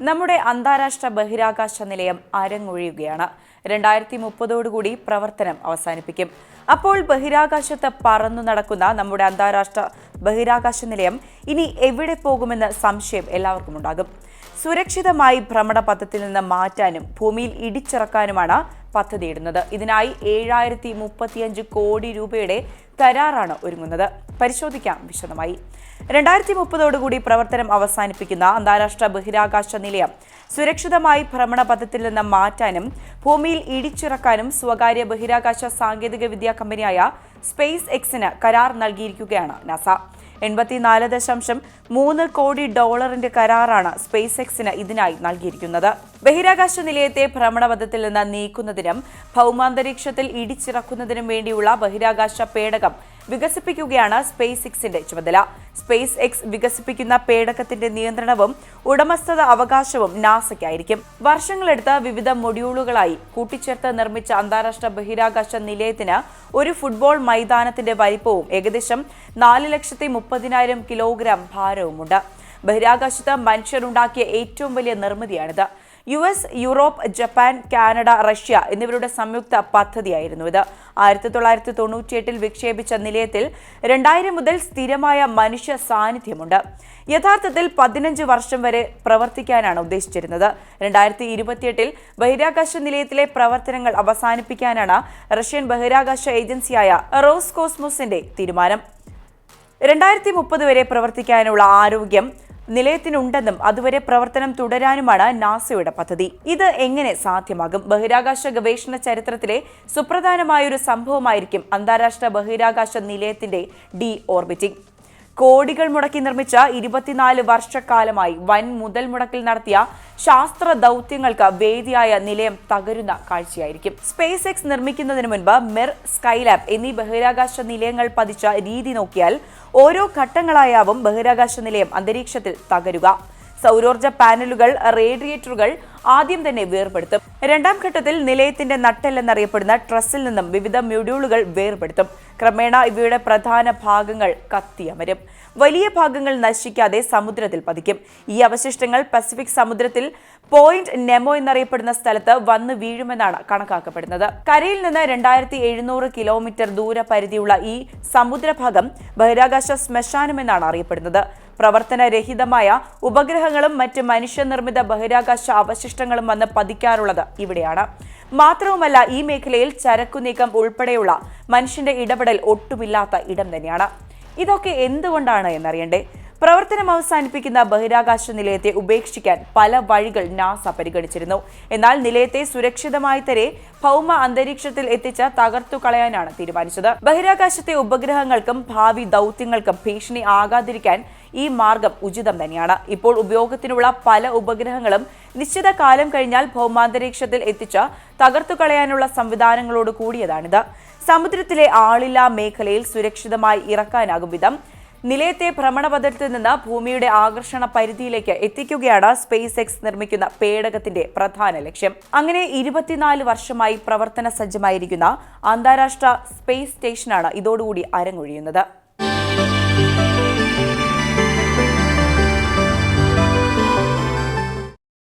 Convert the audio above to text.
നമ്മുടെ അന്താരാഷ്ട്ര ബഹിരാകാശ നിലയം അരങ്ങൊഴിയുകയാണ്. രണ്ടായിരത്തി മുപ്പതോടുകൂടി പ്രവർത്തനം അവസാനിപ്പിക്കും. അപ്പോൾ ബഹിരാകാശത്ത് പറന്നു നടക്കുന്ന നമ്മുടെ അന്താരാഷ്ട്ര ബഹിരാകാശ നിലയം ഇനി എവിടെ പോകുമെന്ന് സംശയം എല്ലാവർക്കും ഉണ്ടാകും. സുരക്ഷിതമായി ഭ്രമണപഥത്തിൽ നിന്ന് മാറ്റാനും ഭൂമിയിൽ ഇടിച്ചിറക്കാനുമാണ് പദ്ധതിയിടുന്നത്. ഇതിനായി ഏഴായിരത്തി മുപ്പത്തിയഞ്ച് കോടി രൂപയുടെ കരാറാണ് ഒരുങ്ങുന്നത്. പരിശോധിക്കാം വിശദമായി. രണ്ടായിരത്തി മുപ്പതോടുകൂടി പ്രവർത്തനം അവസാനിപ്പിക്കുന്ന അന്താരാഷ്ട്ര ബഹിരാകാശ നിലയം സുരക്ഷിതമായി ഭ്രമണപഥത്തിൽ നിന്ന് മാറ്റാനും ഭൂമിയിൽ ഇടിച്ചിറക്കാനും സ്വകാര്യ ബഹിരാകാശ സാങ്കേതികവിദ്യ കമ്പനിയായ സ്പേസ് എക്സിന് കരാർ നൽകിയിരിക്കുകയാണ് നാസ. എൺപത്തിനാല് ദശാംശം മൂന്ന് കോടി ഡോളറിന്റെ കരാറാണ് സ്പേസ് എക്സിന് ഇതിനായി നൽകിയിരിക്കുന്നത്. ബഹിരാകാശ നിലയത്തെ ഭ്രമണപഥത്തിൽ നിന്ന് നീക്കുന്നതിനും ഭൗമാന്തരീക്ഷത്തിൽ ഇടിച്ചിറക്കുന്നതിനും വേണ്ടിയുള്ള ബഹിരാകാശ പേടകം വികസിപ്പിക്കുകയാണ് സ്പേസ് എക്സിന്റെ ചുമതല. സ്പേസ് എക്സ് വികസിപ്പിക്കുന്ന പേടകത്തിന്റെ നിയന്ത്രണവും ഉടമസ്ഥത അവകാശവും നാസയ്ക്കായിരിക്കും. വർഷങ്ങളെടുത്ത് വിവിധ മൊഡ്യൂളുകളായി കൂട്ടിച്ചേർത്ത് നിർമ്മിച്ച അന്താരാഷ്ട്ര ബഹിരാകാശ നിലയത്തിന് ഒരു ഫുട്ബോൾ മൈതാനത്തിന്റെ വലിപ്പവും ഏകദേശം നാല് ലക്ഷത്തി മുപ്പതിനായിരം കിലോഗ്രാം ഭാരവുമുണ്ട്. ബഹിരാകാശത്ത് മനുഷ്യരുണ്ടാക്കിയ ഏറ്റവും വലിയ നിർമ്മിതിയാണിത്. U S Europe Japan Canada Russia എന്നിവരുടെ സംയുക്ത പദ്ധതിയായിരുന്നു ഇത്. ആയിരത്തി തൊള്ളായിരത്തി തൊണ്ണൂറ്റിയെട്ടിൽ വിക്ഷേപിച്ച നിലയത്തിൽ രണ്ടായിരം മുതൽ സ്ഥിരമായ മനുഷ്യ സാന്നിധ്യമുണ്ട്. യഥാർത്ഥത്തിൽ പതിനഞ്ച് വർഷം വരെ പ്രവർത്തിക്കാനാണ് ഉദ്ദേശിച്ചിരുന്നത്. രണ്ടായിരത്തി ഇരുപത്തിയെട്ടിൽ ബഹിരാകാശ നിലയത്തിലെ പ്രവർത്തനങ്ങൾ അവസാനിപ്പിക്കാനാണ് റഷ്യൻ ബഹിരാകാശ ഏജൻസിയായ റോസ് കോസ്മോസിന്റെ തീരുമാനം. രണ്ടായിരത്തി മുപ്പത് വരെ പ്രവർത്തിക്കാനുള്ള ആരോഗ്യം നിലയത്തിനുണ്ടെന്നും അതുവരെ പ്രവർത്തനം തുടരാനുമാണ് നാസയുടെ പദ്ധതി. ഇത് എങ്ങനെ സാധ്യമാകും? ബഹിരാകാശ ഗവേഷണ ചരിത്രത്തിലെ സുപ്രധാനമായൊരു സംഭവമായിരിക്കും അന്താരാഷ്ട്ര ബഹിരാകാശ നിലയത്തിന്റെ ഡി ഓർബിറ്റിംഗ്. കോടികൾ മുടക്കി നിർമ്മിച്ച ഇരുപത്തിനാല് വർഷക്കാലമായി വൻ മുതൽ മുടക്കിൽ നടത്തിയ ശാസ്ത്ര ദൗത്യങ്ങൾക്ക് വേദിയായ നിലയം തകരുന്ന കാഴ്ചയായിരിക്കും. സ്പേസ് എക്സ് നിർമ്മിക്കുന്നതിന് മുൻപ് മെർ സ്കൈലാബ് എന്നീ ബഹിരാകാശ നിലയങ്ങൾ പതിച്ച രീതി നോക്കിയാൽ ഓരോ ഘട്ടങ്ങളായാവും ബഹിരാകാശ നിലയം അന്തരീക്ഷത്തിൽ തകരുക. സൗരോർജ പാനലുകൾ റേഡിയേറ്ററുകൾ ആദ്യം തന്നെ വേർപെടുത്തും. രണ്ടാം ഘട്ടത്തിൽ നിലയത്തിന്റെ നട്ടെല്ലെന്നറിയപ്പെടുന്ന ട്രസ്സിൽ നിന്നും വിവിധ മൊഡ്യൂളുകൾ വേർപെടുത്തും. ക്രമേണ ഇവയുടെ പ്രധാന ഭാഗങ്ങൾ കത്തിയമരും. വലിയ ഭാഗങ്ങൾ നശിക്കാതെ സമുദ്രത്തിൽ പതിക്കും. ഈ അവശിഷ്ടങ്ങൾ പസഫിക് സമുദ്രത്തിൽ പോയിന്റ് നെമോ എന്നറിയപ്പെടുന്ന സ്ഥലത്ത് വന്ന് വീഴുമെന്നാണ് കണക്കാക്കപ്പെടുന്നത്. കരയിൽ നിന്ന് രണ്ടായിരത്തി എഴുന്നൂറ് കിലോമീറ്റർ ദൂര പരിധിയുള്ള ഈ സമുദ്രഭാഗം ബഹിരാകാശ ശ്മശാനമെന്നാണ് അറിയപ്പെടുന്നത്. പ്രവർത്തനരഹിതമായ ഉപഗ്രഹങ്ങളും മറ്റ് മനുഷ്യനിർമ്മിത ബഹിരാകാശ അവശിഷ്ടങ്ങളും വന്ന് പതിക്കാറുള്ളത് ഇവിടെയാണ്. മാത്രവുമല്ല ഈ മേഖലയിൽ ചരക്കു നീക്കം ഉൾപ്പെടെയുള്ള മനുഷ്യന്റെ ഇടപെടൽ ഒട്ടുമില്ലാത്ത ഇടം തന്നെയാണ്. ഇതൊക്കെ എന്തുകൊണ്ടാണ് എന്നറിയണ്ടേ? പ്രവർത്തനം അവസാനിപ്പിക്കുന്ന ബഹിരാകാശ നിലയത്തെ ഉപേക്ഷിക്കാൻ പല വഴികൾ നാസ പരിഗണിച്ചിരുന്നു. എന്നാൽ നിലയത്തെ സുരക്ഷിതമായി തരെ ഭൗമ അന്തരീക്ഷത്തിൽ എത്തിച്ച തകർത്തു കളയാനാണ് തീരുമാനിച്ചത്. ബഹിരാകാശത്തെ ഉപഗ്രഹങ്ങൾക്കും ഭാവി ദൗത്യങ്ങൾക്കും ഭീഷണി ആകാതിരിക്കാൻ ഈ മാർഗം ഉചിതം തന്നെയാണ്. ഇപ്പോൾ ഉപയോഗത്തിനുള്ള പല ഉപഗ്രഹങ്ങളും നിശ്ചിത കാലം കഴിഞ്ഞാൽ ഭൗമാന്തരീക്ഷത്തിൽ എത്തിച്ച തകർത്തു കളയാനുള്ള സംവിധാനങ്ങളോട് കൂടിയതാണിത്. സമുദ്രത്തിലെ ആളില്ലാ മേഖലയിൽ സുരക്ഷിതമായി ഇറക്കാനാകും വിധം നിലയത്തെ ഭ്രമണപഥത്തിൽ നിന്ന് ഭൂമിയുടെ ആകർഷണ പരിധിയിലേക്ക് എത്തിക്കുകയാണ് സ്പേസ് എക്സ് നിർമ്മിക്കുന്ന പേടകത്തിന്റെ പ്രധാന ലക്ഷ്യം. അങ്ങനെ ഇരുപത്തിനാല് വർഷമായി പ്രവർത്തന സജ്ജമായിരിക്കുന്ന അന്താരാഷ്ട്ര സ്പേസ് സ്റ്റേഷനാണ് ഇതോടുകൂടി അരങ്ങൊഴിയുന്നത്.